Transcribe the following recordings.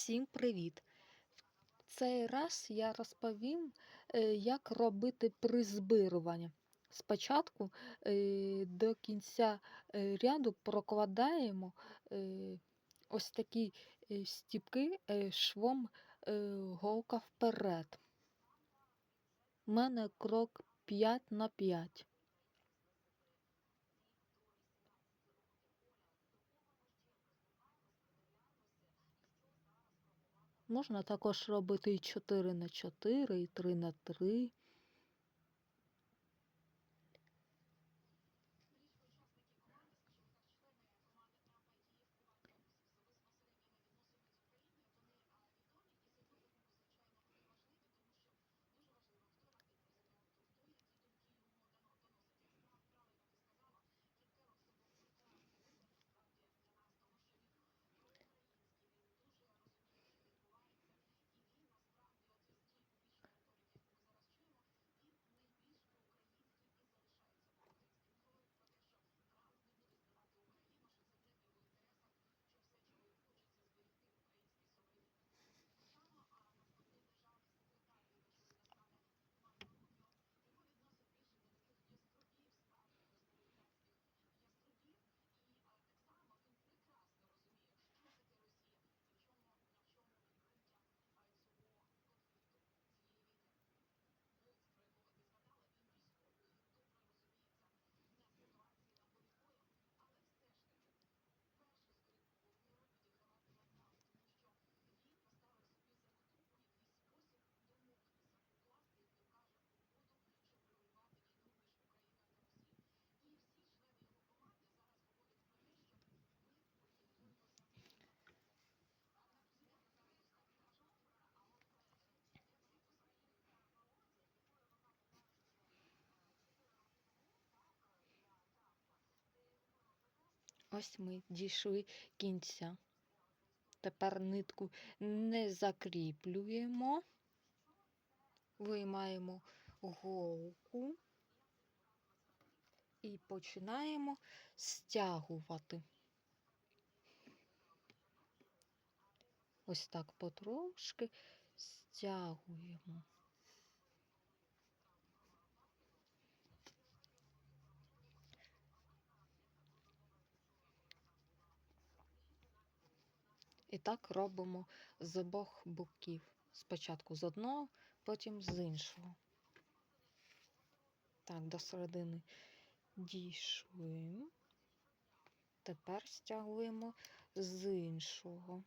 Всім привіт! В цей раз я розповім, е, як робити призбирування. Спочатку е, до кінця е, ряду прокладаємо ось такі стіпки швом голка вперед. У мене крок 5 на 5. Можна також робити і 4 на 4, і 3 на 3. Ось ми дійшли кінця. Тепер нитку не закріплюємо, виймаємо голку і починаємо стягувати. Ось так потрошки стягуємо. І так робимо з обох боків. Спочатку з одного, потім з іншого. Так, до середини дійшли. Тепер стягуємо з іншого.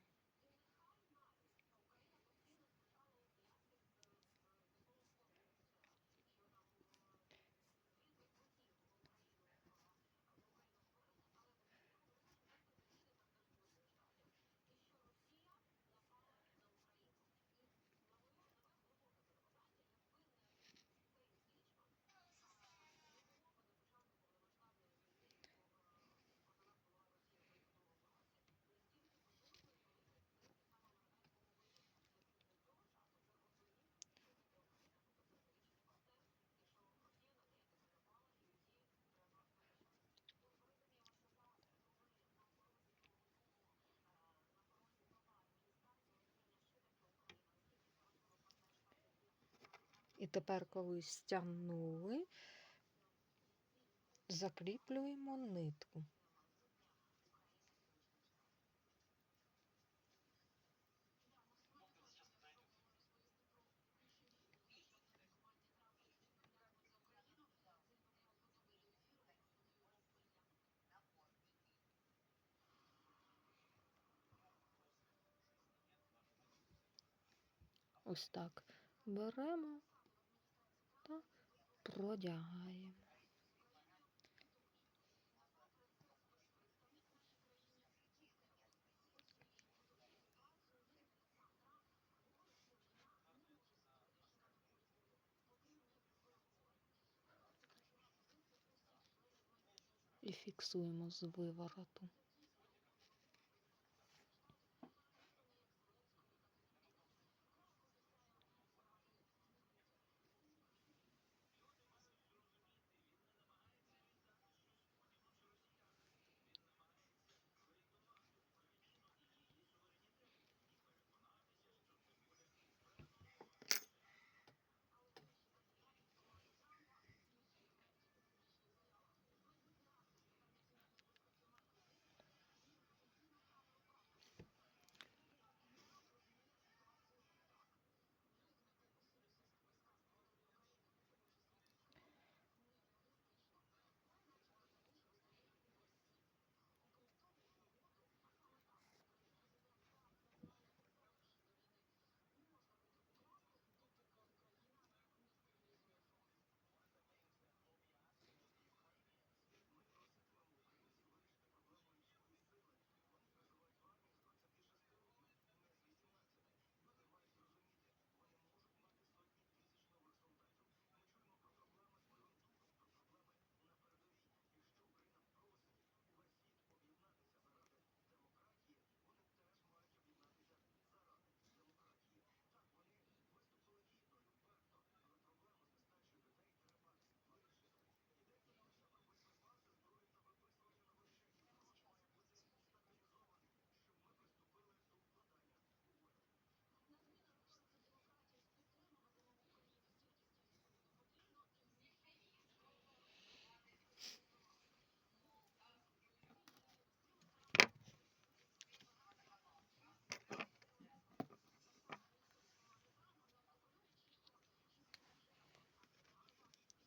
І тепер, коли стягнули, закріплюємо нитку. Ось так беремо продягаємо. І фіксуємо з вивороту.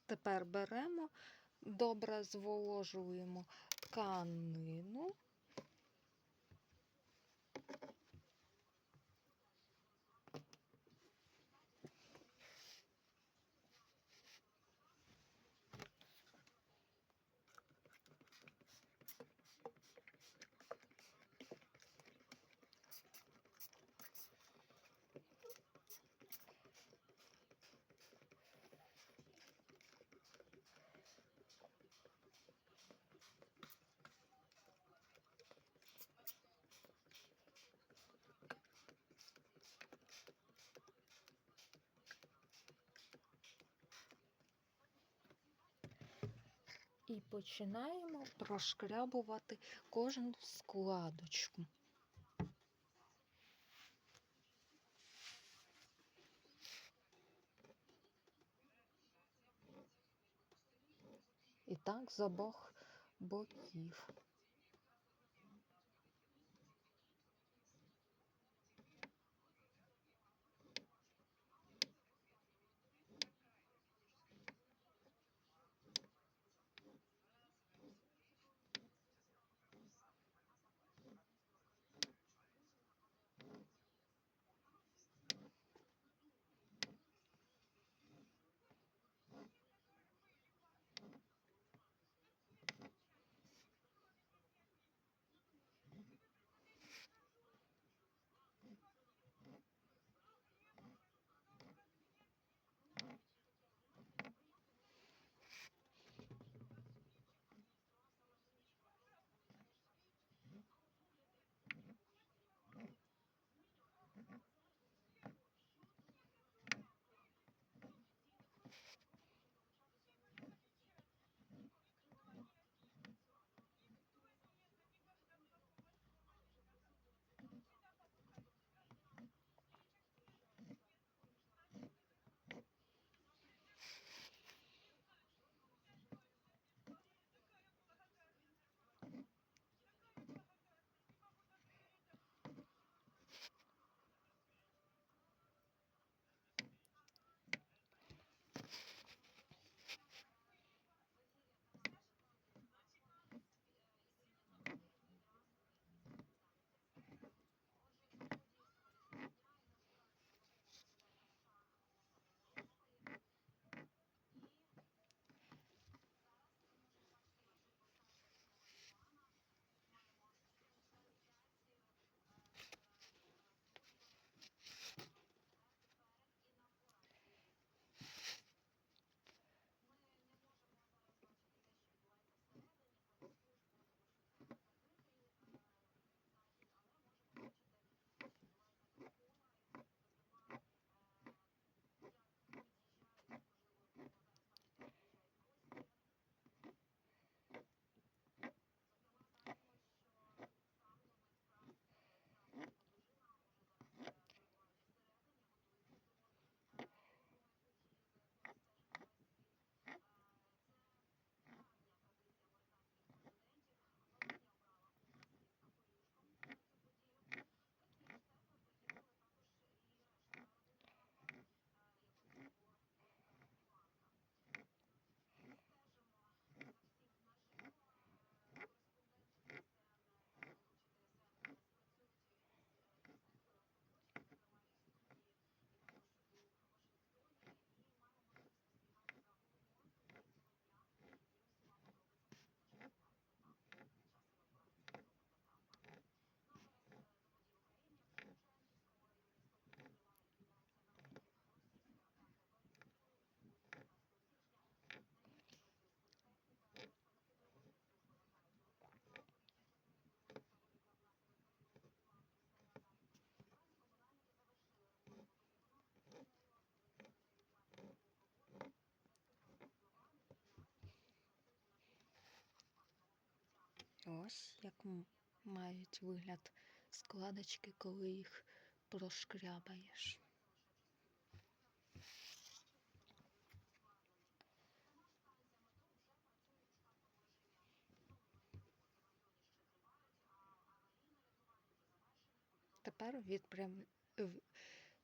Тепер беремо, добре зволожуємо тканину. І починаємо прошкрябувати кожну складочку. І так з обох боків. Ось як мають вигляд складочки, коли їх прошкрябаєш. Тепер відпрям...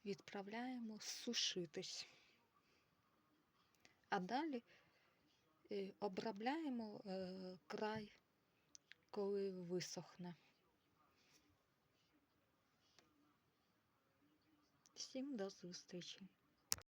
відправляємо сушитись. А далі е, обробляємо е, край, коли висохне. Всім до зустрічі!